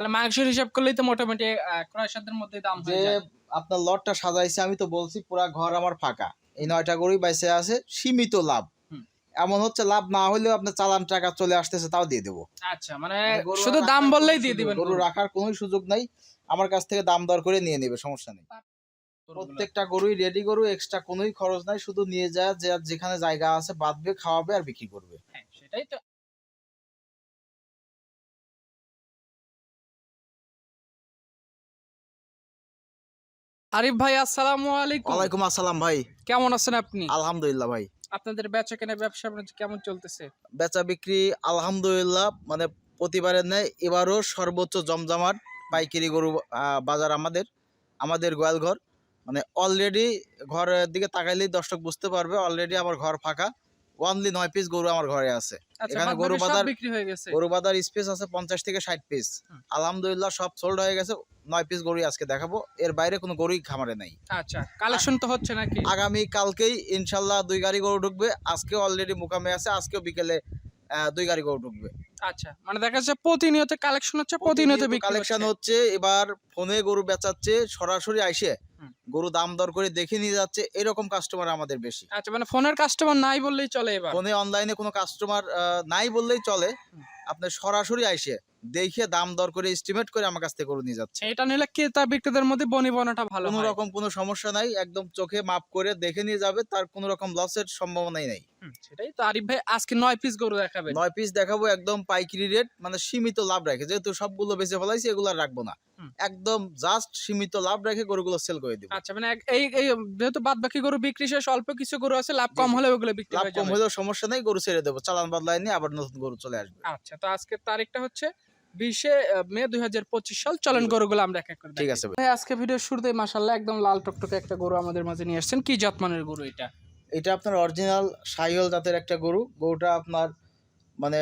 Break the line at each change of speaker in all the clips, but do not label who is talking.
তাহলে মাংসের হিসাব করলেই তো মোটামুটি ক্রয় সাধ্যের মধ্যে দাম হয়ে যায়।
আপনার লটটা সাজাইছে আমি তো বলছি পুরা ঘর আমার ফাঁকা। এই নয়টা গরুই বাইসে আছে সীমিত লাভ। এমন হচ্ছে লাভ না হলেও আপনার চালান টাকা চলে আসতেছে তাও দিয়ে দেবো।
আচ্ছা মানে
মানে
শুধু দাম
কোনো
বললেই দিয়ে
সুযোগ-
দিবেন
গরু রাখার কোনো সুযোগ নাই। আমার কাছ থেকে দাম দর করে নিয়ে নেবে সমস্যা নেই। প্রত্যেকটা গরুই রেডি গরু এক্সট্রা কোনোই খরচ নাই। শুধু নিয়ে যায় যে যেখানে জায়গা আছে বাঁধবে খাওয়াবে আর বিক্রি করবে।
হ্যাঁ সেটাই তো। আরিফ ভাই আসসালামু আলাইকুম।
ওয়ালাইকুম আসসালাম ভাই।
কেমন আছেন আপনি?
আলহামদুলিল্লাহ ভাই।
আপনাদের বেচা কেনা ব্যবসা বাণিজ্য কেমন চলতেছে?
বেচা বিক্রি আলহামদুলিল্লাহ মানে প্রতিবারের ন্যায় এবারও সর্বোচ্চ জমজমাট পাইকারি গরু বাজার আমাদের আমাদের গোয়ালঘর মানে অলরেডি ঘরের দিকে তাকাইলেই দর্শক বুঝতে পারবে অলরেডি আমার ঘর ফাঁকা। ওয়ানলি নয় পিস গরু আমার ঘরে আছে।
আচ্ছা
এখানে গরু বাজার-
বিক্রি হয়ে গেছে?
গরু বাজার স্পেস আছে পঞ্চাশ থেকে ষাট পিস আলহামদুলিল্লাহ সব সোল্ড হয়ে গেছে। নয় পিস গরুই আজকে দেখাবো। এর বাইরে কোনো গরুই খামারে নাই।
আচ্ছা কালেকশন তো হচ্ছে নাকি?
আগামী কালকেই ইনশাল্লাহ দুই গাড়ি গরু ঢুকবে। আজকে অলরেডি মুকামে আছে আজকেও বিকেলে দুই গাড়ি গরু ঢুকবে।
আচ্ছা মানে দেখা যাচ্ছে প্রতিনিয়ত কালেকশন হচ্ছে প্রতিনিয়ত বিক্রি
কালেকশন
হচ্ছে।
এবার ফোনে গরু বেচাচ্ছে সরাসরি আইসে। গরু দাম দর করে দেখে নিয়ে যাচ্ছে এরকম কাস্টমার আমাদের বেশি।
আচ্ছা মানে ফোনের কাস্টমার নাই বললেই চলে এবার?
ফোনে অনলাইনে কোনো কাস্টমার নাই বললেই চলে। আপনি সরাসরি আইসে দেখে দাম দর করে এস্টিমেট করে আমার কাছ থেকে গরু নিয়ে যাচ্ছে।
এটা নিলে ক্রেতা বিক্রেতার মধ্যে বনিবনাটা ভালো
কোনো রকম কোনো সমস্যা নাই একদম চোখে মাপ করে দেখে নিয়ে যাবে তার কোনো রকম লসের সম্ভাবনাই নাই।
সেটাই তো আরিফ ভাই আজকে নয় পিস গরু দেখাবেন
নয় পিস দেখাবো একদম পাইকারি রেট মানে সীমিত লাভ রাখে যেহেতু সবগুলো বেঁচে ফেলাইছি এগুলো রাখব না। একদম জাস্ট সীমিত লাভ রেখে গরুগুলো সেল করে দিব।
আচ্ছা মানে এই এই যেহেতু বাদ বাকি গরু বিক্রি শেষ অল্প কিছু গরু আছে লাভ কম হলে ওগুলো বিক্রি
লাভ কম হলেও সমস্যা নেই গরু ছেড়ে দেবো চালান বদলাই নিয়ে আবার নতুন গরু চলে আসবে।
আচ্ছা তো আজকের তারিখটা হচ্ছে বিশে মে দুই হাজার পঁচিশ সাল চলেন গরুগুলো আমরা এক এক করে
ঠিক আছে
আজকে ভিডিও শুরুতেই মাশাল্লাহ একদম লাল টকটকে একটা গরু আমাদের মাঝে নিয়ে আসছেন। কি জাতমানের গরু এটা?
এটা আপনার অরিজিনাল সাইহল জাতের একটা গরু। গরুটা আপনার মানে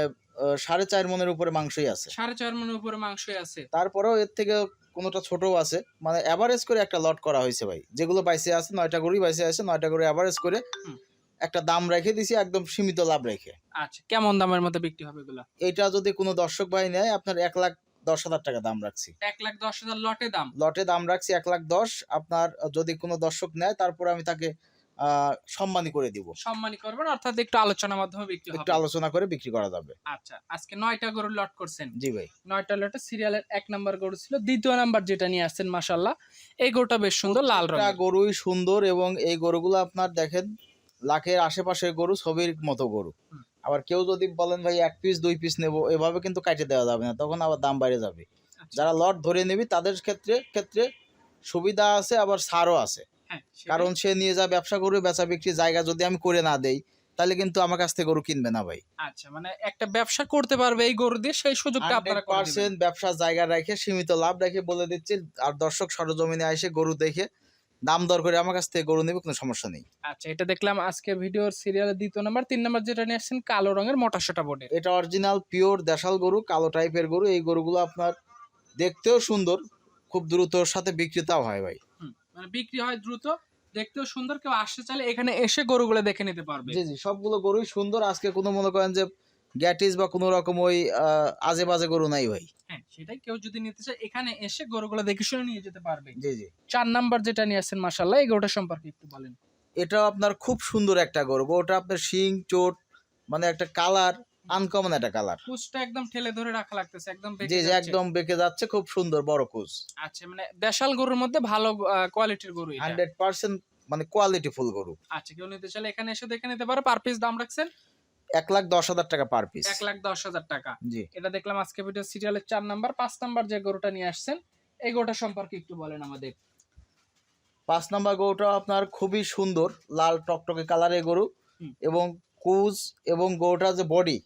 সাড়ে চার মনের উপরে মাংসই আছে।
সাড়ে চার মনের উপরে মাংসই আছে।
তারপরেও এর থেকে কোনোটা ছোটও আছে। মানে অ্যাভারেজ করে একটা লট করা হয়েছে ভাই। যেগুলো বাইসে আছে নয়টা গরুই বাইসে আছে নয়টা গরু অ্যাভারেজ করে। একটা দাম রেখে দিছি একদম সীমিত লাভ রেখে।
আচ্ছা কেমন দামের মধ্যে বিক্রি হবে এগুলো?
এটা যদি কোনো দর্শক ভাই নেয় আপনার এক লাখ দশ হাজার টাকা দাম রাখছি।
এক লাখ দশ হাজার লটে দাম?
লটে দাম রাখছি এক লাখ দশ আপনার যদি কোনো দর্শক নেয় তারপর আমি তাকে সম্মানী করে দিব।
সম্মানী করবেন অর্থাৎ একটু আলোচনার মাধ্যমে বিক্রি
একটু আলোচনা করে বিক্রি করা যাবে।
আচ্ছা আজকে নয়টা গরু লট করছেন।
জি ভাই।
নয়টা লটে সিরিয়ালের এক নাম্বার গরু ছিল দ্বিতীয় নাম্বার যেটা নিয়ে আসছেন মাশাল্লাহ এই গরুটা বেশ সুন্দর লাল রঙের।
গরুই সুন্দর এবং এই গরুগুলো আপনার দেখেন লাখের আশেপাশের গরু ছবির মতো গরু। আবার কেউ যদি বলেন ভাই এক পিস দুই পিস নেব এভাবে কিন্তু কাটে দেওয়া যাবে না। তখন আবার দাম বাইরে যাবে।
আচ্ছা,
যারা লট ধরে নেবি তাদের ক্ষেত্রে ক্ষেত্রে সুবিধা আছে আবার ছাড়ও আছে।
হ্যাঁ,
কারণ সে নিয়ে যা ব্যবসা করবে বেচা বিক্রি জায়গা যদি আমি করে না দেই তাহলে কিন্তু আমার কাছ থেকে গরু কিনবে না ভাই।
আচ্ছা মানে একটা ব্যবসা করতে পারবে এই গরু দিয়ে সেই সুযোগটা আপনারা।
পার্সেন্ট ব্যবসার জায়গা রেখে সীমিত লাভ রেখে বলে দিচ্ছি আর দর্শক সরজমিনে এসে গরু দেখে দাম দর করে আমার কাছ থেকে গরু নেবে কোনো সমস্যা নেই।
আচ্ছা এটা দেখলাম আজকে ভিডিওর সিরিয়ালের দ্বিতীয় নাম্বার তিন নাম্বার যেটা নিয়ে আসছেন কালো রঙের মোটা সোটা বোর্ডের
এটা অরিজিনাল পিওর দেশাল গরু কালো টাইপের গরু। এই গরুগুলো আপনার দেখতেও সুন্দর খুব দ্রুতর সাথে বিক্রেতাও হয় ভাই।
মানে বিক্রি হয় দ্রুত দেখতেও সুন্দর কেউ আসতে চাইলে এখানে এসে গরুগুলো দেখে নিতে পারবে।
জি জি সবগুলো গরুই সুন্দর। আজকে কোনো মনে করেন যে গ্যাটিস বা কোনো রকম ওই আজে বাজে গরু নাই ভাই।
হ্যাঁ সেটাই কেউ যদি নিতে চায় এখানে এসে গরুগুলো দেখে শুনে নিয়ে যেতে পারবে।
জি জি।
চার নাম্বার যেটা নিয়ে আসছেন এই গরুটা সম্পর্কে একটু বলেন।
এটা আপনার খুব সুন্দর একটা গরু। গরুটা আপনার শিং চোট মানে একটা কালার আনকমন একটা কালার।
কুচটা একদম ঠেলে ধরে রাখা লাগতেছে একদম বেঁকে
জি জি একদম বেঁকে যাচ্ছে খুব সুন্দর বড় কুচ।
আচ্ছা মানে দেশাল গরুর মধ্যে ভালো কোয়ালিটির গরু এটা।
মানে কোয়ালিটি ফুল গরু।
আচ্ছা কেউ নিতে চাইলে এখানে এসে দেখে নিতে পারে। পার পিস দাম রাখছেন
এক লাখ দশ হাজার টাকা পার পিস
এক লাখ দশ হাজার টাকা।
জি।
এটা দেখলাম আজকে ভিডিও সিরিয়ালের চার নাম্বার পাঁচ নাম্বার যে গরুটা নিয়ে আসছেন এই গরুটা সম্পর্কে একটু বলেন আমাদের।
পাঁচ নাম্বার গরুটা আপনার খুবই সুন্দর লাল টকটকে কালারের গরু এবং কুজ এবং গরুটার যে বডি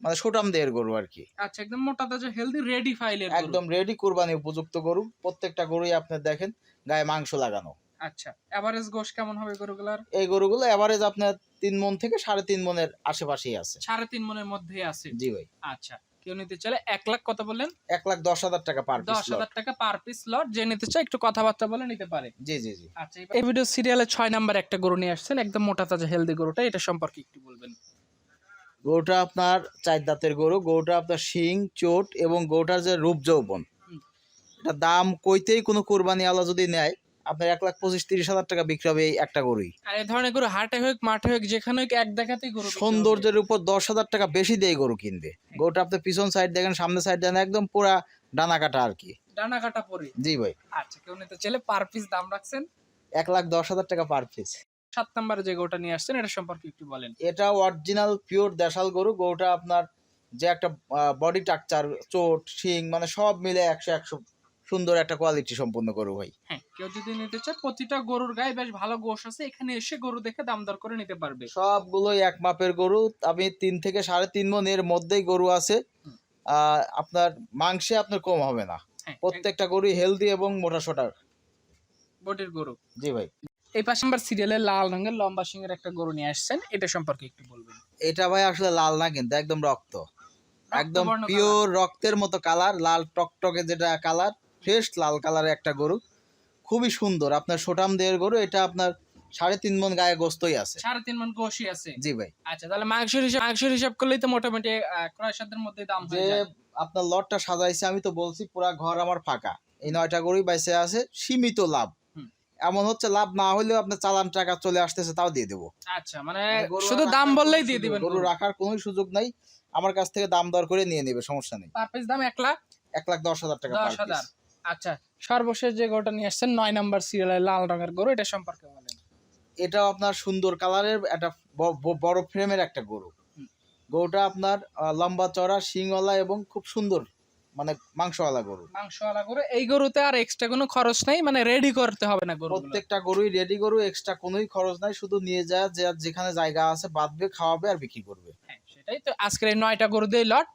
মানে সুটাম দেহের গরু আর কি।
আচ্ছা একদম মোটা তাজা হেলদি রেডি ফাইলের
একদম রেডি কুরবানি উপযুক্ত গরু। প্রত্যেকটা গরুই আপনি দেখেন গায়ে মাংস লাগানো।
আচ্ছা এভারেজ গোশ কেমন হবে গরুগুলার?
এই গরুগুলো এভারেজ আপনার তিন মন থেকে সাড়ে তিন মনের আশেপাশেই আছে।
সাড়ে তিন মনের মধ্যেই আছে?
জি ভাই।
আচ্ছা কেউ নিতে চাইলে এক লাখ কত বললেন?
এক লাখ দশ হাজার টাকা পার
দশ হাজার টাকা পার পিস লট যে নিতে চায় একটু কথাবার্তা বলে নিতে পারে।
জি জি জি।
আচ্ছা এই ভিডিও সিরিয়ালে ছয় নাম্বার একটা গরু নিয়ে আসছেন একদম মোটা তাজা হেলদি গরুটা এটা সম্পর্কে একটু বলবেন।
গরুটা আপনার চার দাঁতের গরু গরুটা আপনার শিং চোট এবং গরুটার যে রূপ যৌবন। আপনার দাম কইতেই কোনো কোরবানি আল্লাহ যদি নেয় আপনার এক লাখ পঁচিশ তিরিশ হাজার টাকা বিক্রি হবে এই একটা গরুই।
আর এই ধরনের গরু হাটে হোক মাঠে হোক যেখানে হোক এক দেখাতেই গরু বিক্রি হবে।
সৌন্দর্যের উপর দশ হাজার টাকা বেশি দিয়ে গরু কিনবে। গরুটা আপনি পিছন সাইড দেখেন সামনে সাইড দেখেন একদম পুরা ডানা কাটা আর কি।
ডানা কাটা পরে।
জি ভাই।
আচ্ছা কেউ নিতে চাইলে পার পিস দাম রাখছেন?
এক লাখ দশ হাজার টাকা পার পিস
সাত নাম্বারে যে গরুটা নিয়ে আসছেন এটা সম্পর্কে একটু বলেন।
এটা অরিজিনাল পিওর দেশাল গরু। গরুটা আপনার যে একটা বডি টাকচার চোট শিং মানে সব মিলে একশো একশো সুন্দর একটা কোয়ালিটি সম্পন্ন গরু ভাই।
কেউ যদি নিতে চায় প্রতিটা গরুর গায়ে বেশ ভালো গোশ আছে এখানে এসে গরু দেখে দাম দর করে নিতে পারবে।
সবগুলোই এক মাপের গরু আমি তিন থেকে সাড়ে তিন মন এর মধ্যেই গরু আছে। আপনার মাংসে আপনার কম হবে না।
হ্যাঁ
প্রত্যেকটা গরুই হেলদি এবং মোটা সোটা
বডির গরু।
জি ভাই।
এই পাশে নাম্বার সিরিয়ালে লাল রঙের লম্বা সিংয়ের একটা গরু নিয়ে আসছেন এটা সম্পর্কে একটু বলবেন।
এটা ভাই আসলে লাল না কিন্তু একদম রক্ত। একদম পিওর রক্তের মতো কালার লাল টকটকে যেটা কালার ফ্রেশ লাল কালারের একটা গরু। খুবই সুন্দর। আপনার সোটাম দেহের গরু এটা আপনার সাড়ে তিন মন গায়ে গোস্তই আছে।
সাড়ে তিন মন গোশি আছে?
জি ভাই।
আচ্ছা তাহলে মাংসের হিসাব মাংসের হিসাব করলেই তো মোটামুটি ক্রয় সাধ্যের মধ্যে দাম হয়ে যায়।
আপনার লটটা সাজাইছে আমি তো বলছি পুরা ঘর আমার ফাঁকা। এই নয়টা গরুই বাইসে আছে সীমিত লাভ। এমন হচ্ছে লাভ না হলেও আপনার চালান টাকা চলে আসতেছে তাও দিয়ে দেবো।
আচ্ছা মানে
মানে
শুধু দাম বললেই দিয়ে দিবেন
গরু রাখার কোনো সুযোগ নাই। আমার কাছ থেকে দাম দর করে নিয়ে নেবে সমস্যা নেই।
পার পিস দাম এক লাখ?
এক লাখ দশ হাজার টাকা
হাজার।
piece।
আচ্ছা সর্বশেষ যে গরুটা নিয়ে আসছেন নয় নাম্বার সিরিয়ালের লাল রঙের গরু এটা সম্পর্কে বলেন।
এটাও আপনার সুন্দর কালারের একটা বড় ফ্রেমের একটা গরু। গরুটা আপনার লম্বা চড়া শিংওয়ালা এবং খুব সুন্দর মানে মাংসওয়ালা গরু।
মাংসওয়ালা গরু এই গরুতে আর এক্সট্রা কোনো খরচ নেই মানে রেডি করতে হবে না গরু
প্রত্যেকটা গরুই রেডি গরু এক্সট্রা কোনোই খরচ নাই শুধু নিয়ে যায় যে যেখানে জায়গা আছে বাঁধবে খাওয়াবে আর বিক্রি করবে।
হ্যাঁ সেটাই তো আজকের এই নয়টা গরু দিয়ে লট।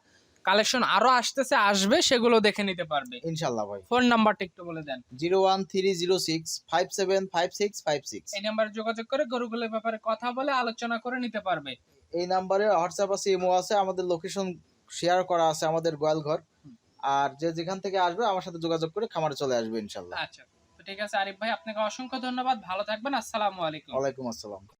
কালেকশন আরও আসতেছে আসবে সেগুলো দেখে নিতে পারবে।
ইনশাল্লাহ ভাই।
ফোন নাম্বারটা একটু বলে দেন।
Zero one three zero six five seven five six five six.
এই নাম্বারে যোগাযোগ করে গরুগুলোর ব্যাপারে কথা বলে আলোচনা করে নিতে পারবে।
এই নাম্বারে হোয়াটসঅ্যাপ আছে ইমো আছে আমাদের লোকেশন শেয়ার করা আছে আমাদের গোয়ালঘর। আর যে যেখান থেকে আসবে আমার সাথে যোগাযোগ করে খামারে চলে আসবে ইনশাল্লাহ।
আচ্ছা ঠিক আছে আরিফ ভাই আপনাকে অসংখ্য ধন্যবাদ ভালো থাকবেন আসসালামু আলাইকুম।
ওয়ালাইকুম আসসালাম।